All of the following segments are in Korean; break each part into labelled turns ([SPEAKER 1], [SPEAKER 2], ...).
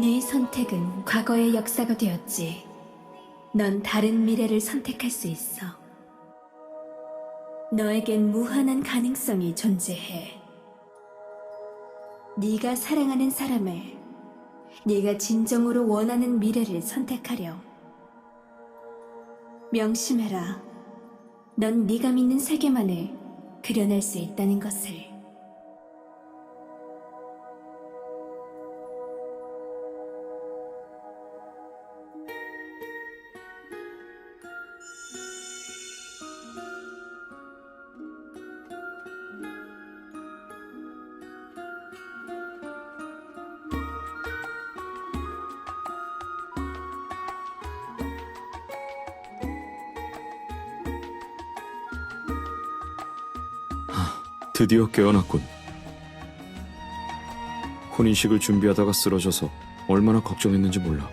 [SPEAKER 1] 네 선택은 과거의 역사가 되었지. 넌 다른 미래를 선택할 수 있어. 너에겐 무한한 가능성이 존재해. 네가 사랑하는 사람을, 네가 진정으로 원하는 미래를 선택하렴. 명심해라. 넌 네가 믿는 세계만을 그려낼 수 있다는 것을.
[SPEAKER 2] 드디어 깨어났군. 혼인식을 준비하다가 쓰러져서 얼마나 걱정했는지 몰라.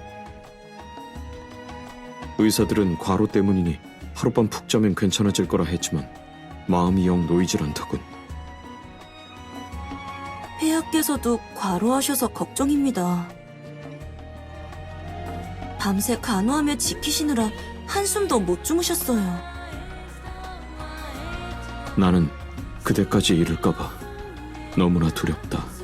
[SPEAKER 2] 의사들은 과로 때문이니 하룻밤 푹 자면 괜찮아질 거라 했지만 마음이 영 놓이질 않더군.
[SPEAKER 3] 폐하께서도 과로하셔서 걱정입니다. 밤새 간호하며 지키시느라 한숨도 못 주무셨어요.
[SPEAKER 2] 나는 그대까지 이를까봐 너무나 두렵다.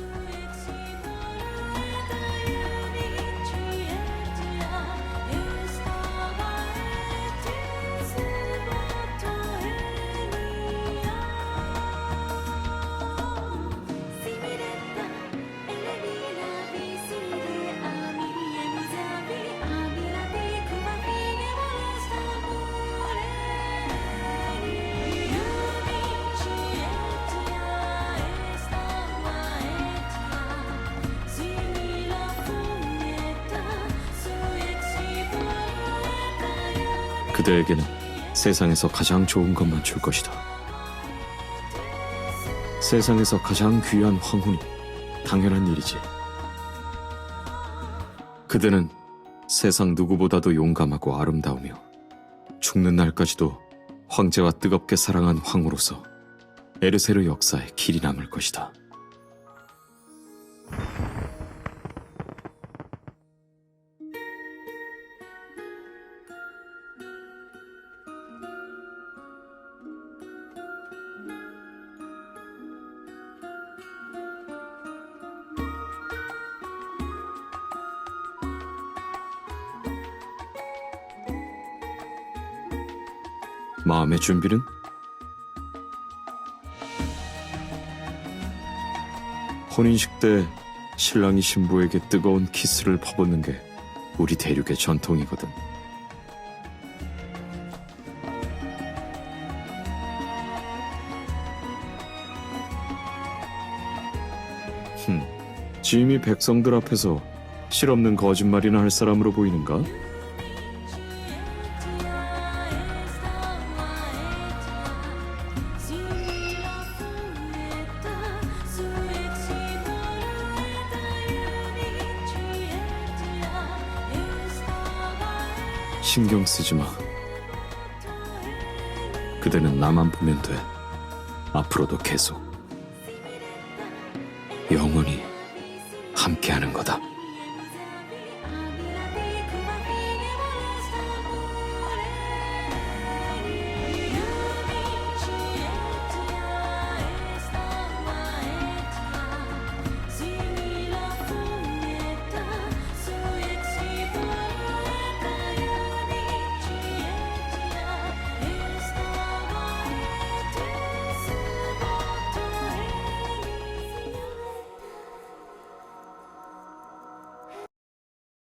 [SPEAKER 2] 그대에게는 세상에서 가장 좋은 것만 줄 것이다. 세상에서 가장 귀한 황혼이 당연한 일이지. 그대는 세상 누구보다도 용감하고 아름다우며 죽는 날까지도 황제와 뜨겁게 사랑한 황후로서 에르세르 역사에 길이 남을 것이다. 마음의 준비는? 혼인식 때 신랑이 신부에게 뜨거운 키스를 퍼붓는 게 우리 대륙의 전통이거든. 흠, 짐이 백성들 앞에서 실없는 거짓말이나 할 사람으로 보이는가? 신경 쓰지 마. 그대는 나만 보면 돼. 앞으로도 계속. 영원히 함께하는 거다.